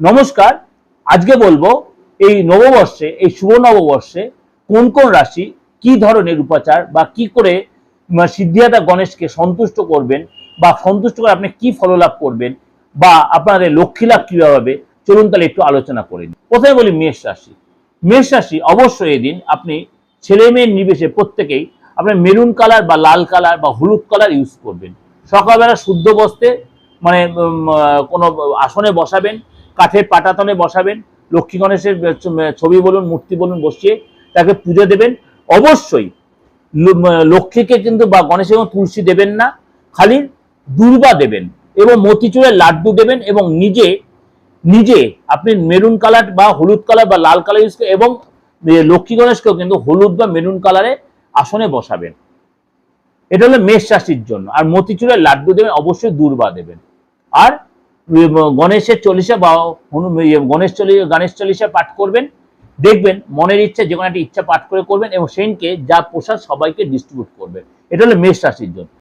নমস্কার, আজকে বলব এই নববর্ষে, এই শুভ নববর্ষে কোন কোন রাশি কি ধরনের উপাচার বা কি করে সিদ্ধিদাতা গণেশকে সন্তুষ্ট করবেন বা সন্তুষ্ট করে আপনি কি ফললাভ করবেন বা আপনাদের লক্ষ্মী লাভ কীভাবে হবে, চলুন তাহলে একটু আলোচনা করে নিই। প্রথমে বলি মেষ রাশি। মেষ রাশি অবশ্যই এদিন আপনি ছেলে মেয়ের নিবেশে প্রত্যেকেই আপনার মেরুন কালার বা লাল কালার বা হলুদ কালার ইউজ করবেন। সকালবেলা শুদ্ধ বস্তে মানে কোনো আসনে বসাবেন কাঠের পাটাতনে বসাবেন, লক্ষ্মী গণেশের ছবি বলুন, মূর্তি বলুন, বসিয়ে তাকে পুজো দেবেন। অবশ্যই লক্ষ্মীকে কিন্তু বা গণেশের কোনো তুলসী দেবেন না, খালি দুর্বা দেবেন এবং মতিচুরের লাড্ডু দেবেন এবং নিজে নিজে আপনি মেরুন কালার বা হলুদ কালার বা লাল কালার ইউজ এবং লক্ষ্মী গণেশকেও কিন্তু হলুদ বা মেরুন কালারে আসনে বসাবেন। এটা হলো মেষ রাশির জন্য। আর মতিচুরের লাড্ডু দেবেন, অবশ্যই দুর্বা দেবেন। আর গণেশের চল্লিশা বা ইয়ে, গণেশ চল্লিশ গণেশ চল্লিশা পাঠ করবেন দেখবেন মনের ইচ্ছে যে কোনো একটা ইচ্ছা পাঠ করে করবেন এবং সেদিনকে যা প্রসাদ সবাইকে ডিস্ট্রিবিউট করবেন। এটা হলো মেষ রাশির জন্য।